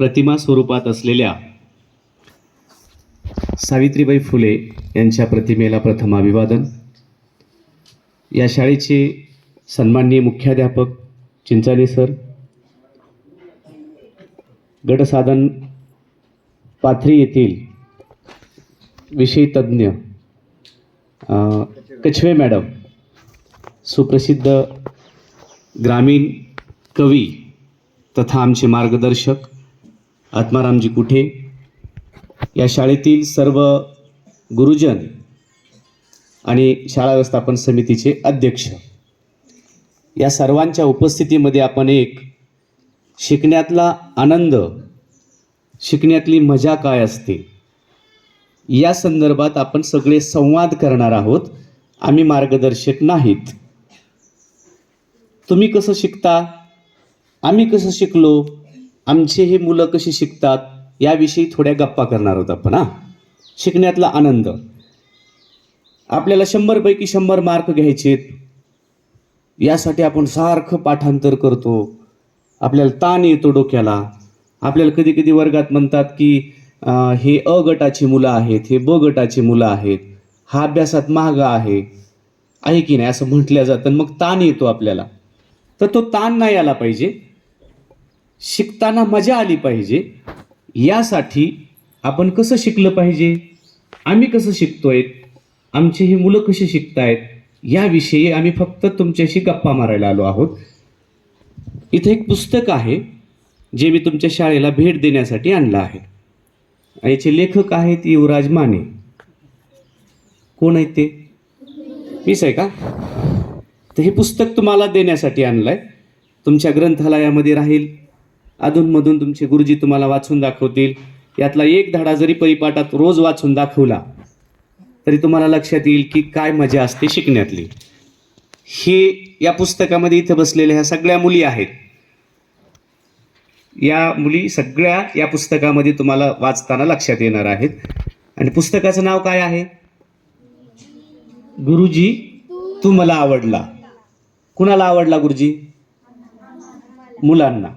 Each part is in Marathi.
प्रतिमा स्वरूपात असलेल्या सावित्रीबाई फुले यांच्या प्रतिमेला प्रथम अभिवादन. या शाळेचे सन्माननीय मुख्याध्यापक चिंचाने सर गटसाधन पाथरी येथील विषय तज्ज्ञ कछवे मॅडम सुप्रसिद्ध ग्रामीण कवी तथा आमचे मार्गदर्शक आत्मारामजी कुठे? या शाळेतील सर्व गुरुजन आणि शाळा व्यवस्थापन समितीचे अध्यक्ष. या सर्वांच्या उपस्थितीमध्ये आपण एक शिकण्यातला आनंद शिकण्यातली मजा काय असते? या संदर्भात आपण सगळे संवाद करणार आहोत. आम्ही मार्गदर्शक नाहीत. तुम्ही कसं शिकता? आम्ही कसं शिकलो? आमचे हे मुलं कशी शिकतात याविषयी थोड्या गप्पा करणार आहोत आपण हां? शिकण्यातला आनंद. आपल्याला शंभरपैकी शंभर मार्क घ्यायचेत. यासाठी आपण सारखं पाठांतर करतो. आपल्याला ताण येतो डोक्याला. आपल्याला कधी कधी वर्गात म्हणतात की हे अ गटाची मुलं आहेत हे ब गटाची मुलं आहेत हा अभ्यासात महागा आहे. आहे की नाही? असं म्हटलं जातं. आणि मग ताण येतो आपल्याला. तर तो ताण नाही आला पाहिजे. शिकताना मजा आली पाहिजे. यासाठी आपण कसं शिकलं पाहिजे? आम्ही कसं शिकतोय? आमची ही मुलं कशी शिकतायत? याविषयी आम्ही फक्त तुमच्याशी गप्पा मारायला आलो आहोत. इथे एक पुस्तक आहे जे मी तुमच्या शाळेला भेट देण्यासाठी आणलं आहे. याचे लेखक आहेत युवराज माने. कोण आहेत ते? मीच आहे का? तर हे पुस्तक तुम्हाला देण्यासाठी आणलं आहे तुमच्या ग्रंथालयामध्ये राहील. अधूनमधून तुमचे गुरुजी तुम्हाला वाचून दाखवतील. यातला एक धडा जरी परिपाठात रोज वाचून दाखवला तरी तुम्हाला लक्षात येईल की काय मजा असते शिकण्यातली. हे या पुस्तकामध्ये इथे बसलेल्या ह्या सगळ्या मुली आहेत. या मुली सगळ्या या पुस्तकामध्ये तुम्हाला वाचताना लक्षात येणार आहेत. आणि पुस्तकाचं नाव काय आहे? गुरुजी तू मला आवडला. कुणाला आवडला गुरुजी? मुलांना.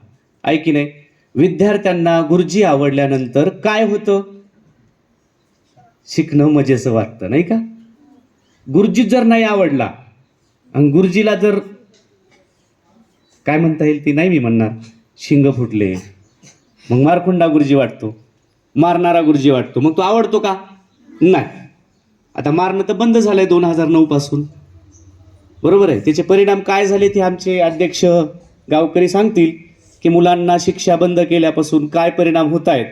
आहे की नाही? विद्यार्थ्यांना गुरुजी आवडल्यानंतर काय होतं? शिकणं मजेचं वाटतं नाही का? गुरुजी जर नाही आवडला आणि गुरुजीला जर काय म्हणता येईल ती? नाही मी म्हणणार. शिंग फुटले. मग मारखुंडा गुरुजी वाटतो. मारणारा गुरुजी वाटतो. मग तो आवडतो का? नाही. आता मारणं तर बंद झालं आहे दोन हजार नऊपासून बरोबर आहे. त्याचे परिणाम काय झाले ते आमचे अध्यक्ष गावकरी सांगतील. की मुलांना शिक्षा बंद केल्यापासून काय परिणाम होत आहेत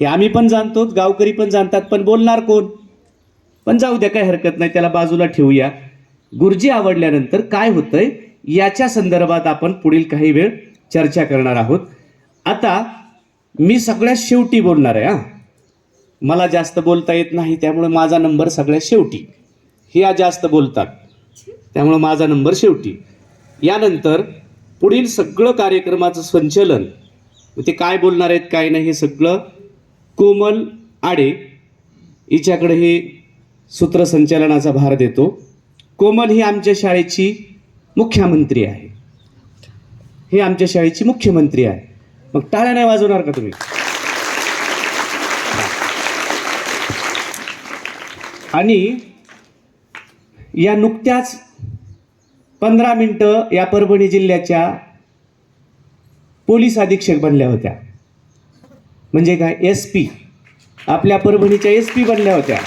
हे आम्ही पण जाणतो गावकरी पण जाणतात पण बोलणार कोण? पण जाऊ द्या काही हरकत नाही त्याला बाजूला ठेवूया. गुरुजी आवडल्यानंतर काय होतंय याच्या संदर्भात आपण पुढील काही वेळ चर्चा करणार आहोत. आता मी सगळ्यात शेवटी बोलणार आहे हां. मला जास्त बोलता येत नाही त्यामुळे माझा नंबर सगळ्यात शेवटी. ह्या जास्त बोलतात त्यामुळं माझा नंबर शेवटी. यानंतर पुढील सगळं कार्यक्रमाचं संचलन. ते काय बोलणार आहेत काय नाही हे सगळं कोमल आडे हिच्याकडे हे सूत्रसंचालनाचा भार देतो. कोमल ही आमच्या शाळेची मुख्यमंत्री आहे. हे आमच्या शाळेची मुख्यमंत्री आहे. मग टाळ्या नाही वाजवणार का तुम्ही? आणि या नुकत्याच पंधरा मिनटं या परभणी जिल्ह्याच्या पोलीस अधीक्षक बनल्या होत्या. म्हणजे काय? एस पी आपल्या परभणीच्या एस पी बनल्या होत्या.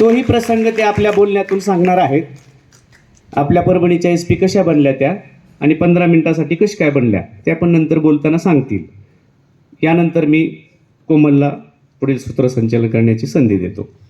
तोही प्रसंग ते आपल्या बोलण्यातून सांगणार आहेत. आपल्या परभणीच्या एस पी कशा बनल्या त्या? आणि पंधरा मिनटासाठी कशा काय बनल्या? त्या पण नंतर बोलताना सांगतील. यानंतर मी कोमलला पुढील सूत्रसंचालन करण्याची संधी देतो.